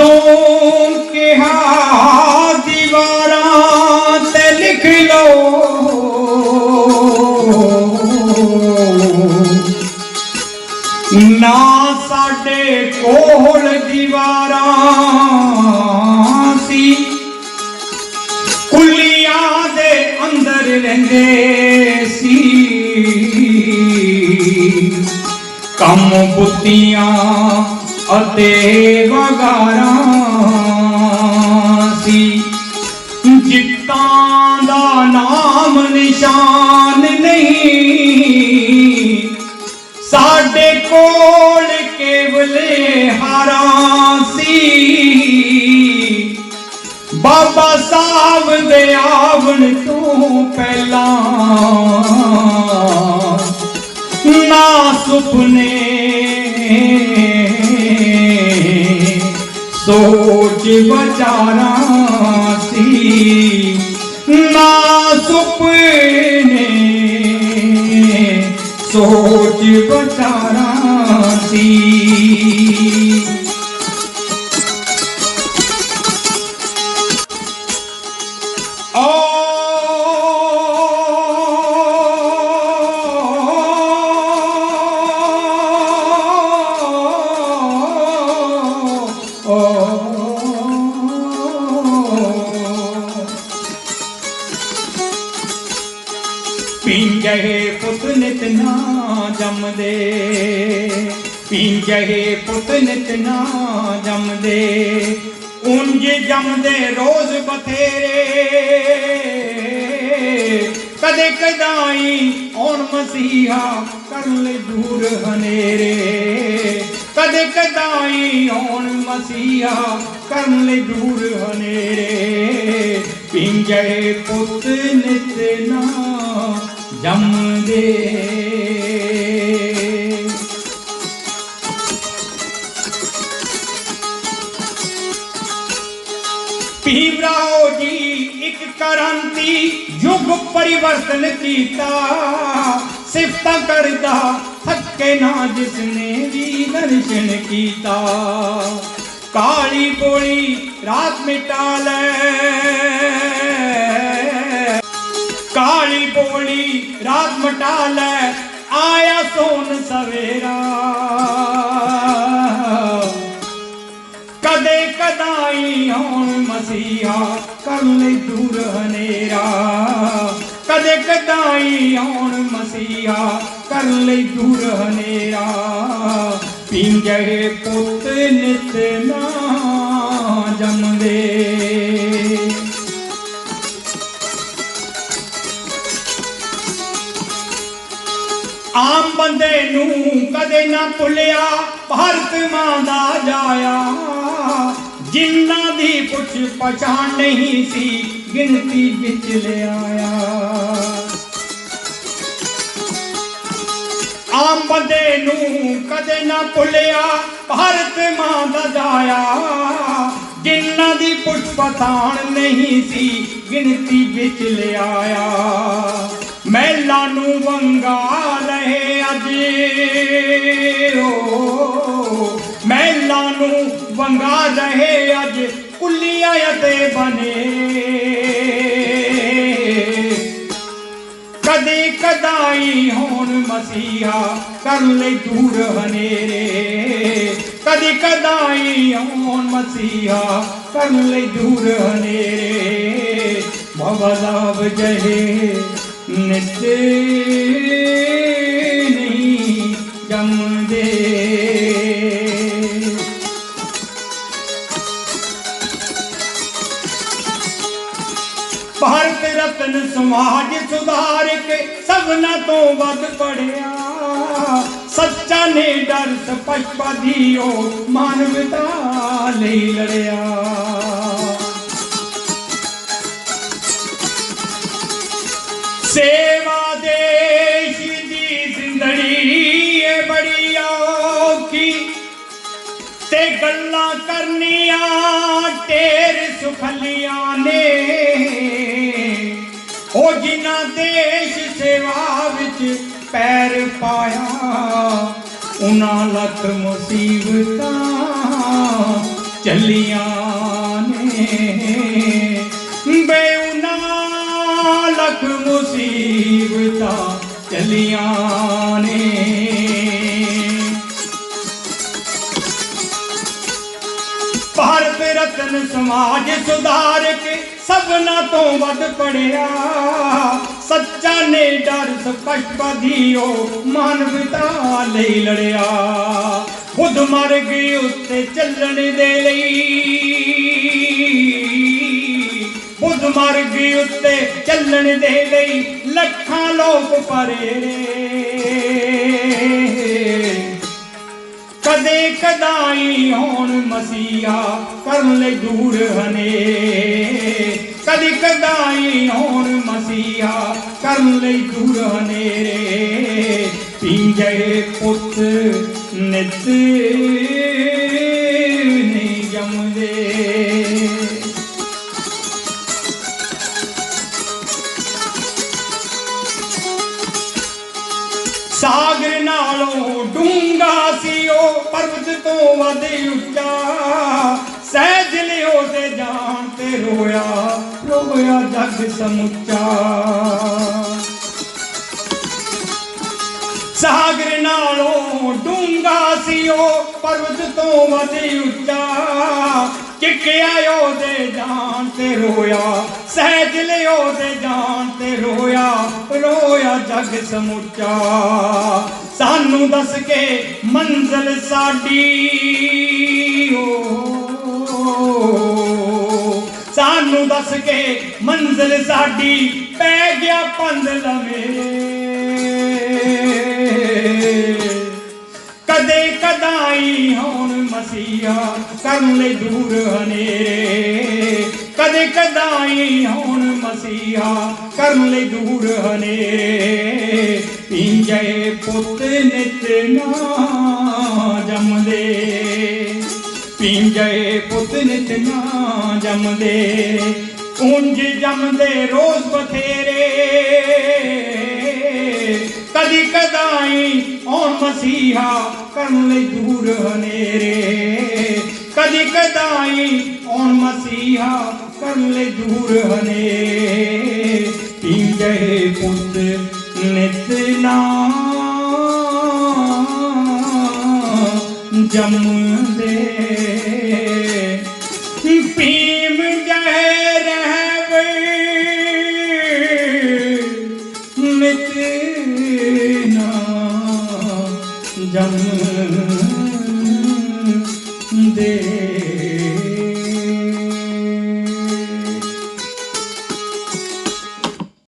ਜਦੋਂ ਕਿਹਾ, ਦੀਵਾਰਾਂ ਤੇ ਲਿਖ ਲਓ। ਨਾ ਸਾਡੇ ਕੋਲ ਦੀਵਾਰਾਂ ਸੀ। ਕੁਲੀਆਂ ਦੇ ਅੰਦਰ ਰਹਿੰਦੇ ਸੀ। ਕੰਮ ਬੁੱਤੀਆਂ ਅਤੇ ਵਗਾਰਾਂ ਸੀ। ਜਿੱਤਾਂ ਦਾ ਨਾਮ ਨਿਸ਼ਾਨ ਨਹੀਂ। ਸਾਡੇ ਕੋਲ ਕੇਵਲੇ ਹਾਰਾਂ ਸੀ। ਬਾਬਾ ਸਾਹਿਬ ਦੇ ਆਵਣ ਤੋਂ ਪਹਿਲਾਂ ਸੋਚ ਵਿਚਾਰਾਂ ਸੀ ਨਾ ਸੁਪਨੇ ਸੋਚ ਵਿਚਾਰਾਂ ਸੀ ਪਿੰਜਹੇ ਪੁੱਤ ਨਿਤ ਨਾ ਜੰਮਦੇ ਪਿੰਜਹੇ ਪੁੱਤ ਨਿਤ ਨਾ ਜੰਮਦੇ। ਉਂਝ ਜੰਮਦੇ ਰੋਜ਼ ਬਥੇਰੇ, ਕਦੇ ਕਦਾਈ ਔਰ ਮਸੀਹਾ ਕਰਨ ਲਈ ਦੂਰ ਹਨੇਰੇ। ਕਦੇ ਕਦਾਈ ਔਣ ਮਸੀਹਾ, ਕਰਨ ਲਈ ਦੂਰ ਹਨੇਰੇ। ਪਿੰਜਰੇ ਪੁੱਤ ਨਿਤ ਨਾ ਜੰਮਦੇ। ਭੀਮਰਾਓ ਜੀ, ਇੱਕ ਕ੍ਰਾਂਤੀ, ਯੁਗ ਪਰਿਵਰਤਨ ਕੀਤਾ। ਸਿਫਤਾਂ ਕਰਦਾ ਥੱਕੇ ਜਿਸਨੇ ਵੀ ਦਰਸ਼ਨ ਕੀਤਾ। ਕਾਲੀ ਬੋਲੀ ਰਾਤ ਮਿਟਾ ਲੈ। ਕਾਲੀ ਬੋਲੀ ਰਾਤ ਮਟਾ ਲੈ, ਆਇਆ ਸੋਨ ਸਵੇਰਾ। ਕਦੇ ਕਦਾਈ ਹੁਣ ਮਸੀਹਾ ਕਰ ਲਈ ਦੂਰ ਹਨੇਰਾ। ਕਦੇ ਕਦਾਈ ਹੁਣ ਮਸੀਹਾ ਕਰ ਲਈ ਦੂਰ ਹਨੇਰਾ ਪਿੰਜਰੇ ਪੁੱਤ ਨਿਤ ਨਾ ਜੰਮਦੇ। ਆਮ ਬੰਦੇ ਨੂੰ ਕਦੇ ਨਾ ਭੁੱਲਿਆ, ਭਾਰਤ ਮਾਂ ਦਾ ਜਾਇਆ। ਜਿੰਨਾ ਦੀ ਪੁੱਛ ਪਛਾਣ ਨਹੀਂ ਸੀ, ਗਿਣਤੀ ਵਿੱਚ ਲਿਆਇਆ। ਆਮ ਬੰਦੇ ਨੂੰ ਕਦੇ ਨਾ ਭੁੱਲਿਆ, ਭਾਰਤ ਮਾਂ ਦਾ ਜਾਇਆ। ਜਿਨ੍ਹਾਂ ਦੀ ਪੁੱਛ ਪਛਾਣ ਨਹੀਂ ਸੀ, ਗਿਣਤੀ ਵਿੱਚ ਲਿਆਇਆ। ਮਹਿਲਾ ਨੂੰ ਵੰਗਾ ਲਏ ਅੱਜ ਓ। ਮਹਿਲਾ ਨੂੰ ਵੰਗਾ ਰਹੇ ਅੱਜ ਕੁੱਲੀਆਂ ਅਤੇ ਬਨੇ ਕਦੇ ਕਦਾਈ ਹੋਣ ਮਸੀਹਾ? ਕਰ ਲਈ ਦੂਰ ਹਨੇਰੇ। ਕਦੀ ਕਦਾਈ ਹੋਣ ਮਸੀਹਾ। ਕਰ ਲਈ ਦੂਰ ਹਨੇਰੇ। ਭਵਦਾਵ ਜਹੇ ਨਿਤ। ਭਾਰਤ ਰਤਨ ਸਮਾਜ ਸੁਧਾਰਕ ਸਭਨਾ ਤੋਂ ਵੱਧ ਪੜਿਆ ਸੱਚਾ ਨੇ ਡਰ ਸਪਸ਼ਪਾ ਦੀਓ ਮਾਨਵਤਾ ਲਈ ਲੜਿਆ। ਸੇਵਾ ਦੇਸ਼ ਦੀ ਜ਼ਿੰਦੜੀ ਏ ਬੜੀ ਔਖੀ। ਤੇ ਗੱਲਾਂ ਕਰਨੀਆਂ, ਢੇਰ ਸੁਖਲੀਆਂ ਨੇ। ਉਹ ਜਿਨ੍ਹਾਂ ਦੇਸ਼ ਸੇਵਾ ਵਿੱਚ ਪੈਰ ਪਾਇਆ, ਉਹਨਾਂ ਲੱਖ ਮੁਸੀਬਤਾਂ ਚੱਲੀਆਂ ਨੇ। ਬੇਉਨਾ ਲੱਖ ਮੁਸੀਬਤਾਂ ਚੱਲੀਆਂ ਨੇ। ਭਾਰਤ ਰਤਨ ਸਮਾਜ ਸੁਧਾਰਕ ਸਭਨਾ ਤੋਂ ਵੱਧ ਪੜਿਆ। ਸੱਚਾ ਨੇ ਡਰ ਸਪਸ਼ਟ ਬਧੀਓ ਮਾਨਵਤਾ ਲਈ ਲੜਿਆ। ਖੁਦ ਮਰ ਗਏ ਉੱਤੇ ਚੱਲਣ ਦੇ ਲਈ। ਖੁਦ ਮਰ ਗਏ ਉੱਤੇ ਚੱਲਣ ਦੇ ਲਈ ਲੱਖਾਂ ਲੋਕ ਪਰੇ ਕਦੇ ਕਦਾਈ ਹੋਣ ਮਸੀਹਾ, ਕਰਨ ਲਈ ਦੂਰ ਹਨੇ ਕਦੇ ਕਦਾਈ ਹੋਣ ਮਸੀਹਾ, ਕਰਨ ਲਈ ਦੂਰ ਹਨੇਰੇ। ਪਿੰਜੇ ਪੁੱਤ ਨਿਤ ਨਹੀਂ ਜਮਦੇ। ਸਾਗਰ ਨਾਲੋਂ ਡੂੰਗਾ ਸੀ ਉਹ ਪਰਬਤ ਤੋਂ ਵੱਧ ਉੱਚਾ। ਸਹਿਜ ਲਿਓ ਤੇ ਜਾਣ ਤੇ ਰੋਇਆ। ਰੋਇਆ ਜਗ ਸਮੁੱਚਾ। ਸਾਗਰ ਨਾਲੋਂ ਡੂੰਗਾ ਸੀ ਉਹ ਪਰਵਤ ਤੋਂ ਵੱਧ ਉੱਚਾ। ਚਿੱਕਿਆ ਉਹਦੇ ਜਾਨ ਤੇ ਰੋਇਆ, ਸਹਿਜ ਲਿਓ ਤੇ ਜਾਨ ਤੇ ਰੋਇਆ ਰੋਇਆ ਜਗ ਸਮੁੱਚਾ। ਸਾਨੂੰ ਦੱਸ ਕੇ ਮੰਜ਼ਲ ਸਾਡੀ, ਓ ਸਾਨੂੰ ਦੱਸ ਕੇ ਮੰਜ਼ਲ ਸਾਡੀ ਪੈ ਗਿਆ ਪੰਦ ਲਵੇ। ਕਦੇ ਕਦਾਈ ਹੋਣ ਮਸੀਹਾ ਕਰਨ ਲਈ ਦੂਰ ਹਨੇਰੇ। ਕਦੇ ਕਦਾਈ ਹੋਣ ਮਸੀਹਾ ਕਰਨ ਲਈ ਦੂਰ ਹਨੇਰੇ। ਪਿੰਜੇ ਪੁੱਤ ਨਿਤ ਨਾ ਜੰਮਦੇ। ਪਿੰਜੇ ਪੁੱਤ ਨਿਤ ਨਾ ਜੰਮਦੇ। ਉਂਝ ਜੰਮਦੇ ਰੋਜ਼ ਬਥੇਰੇ। ਕਦੀ ਕਦਾਈ ਔਣ ਮਸੀਹਾ ਕਰਨ ਲਈ ਦੂਰ ਹਨੇਰੇ। ਕਦੀ ਕਦਾਈ ਔਣ ਮਸੀਹਾ ਕਰਨ ਲਈ ਦੂਰ ਹਨੇਰੇ। ਪਿੰਜੇ ਪੁੱਤ ਨਿਤ ਨਾ ਜੰਮਦੇ।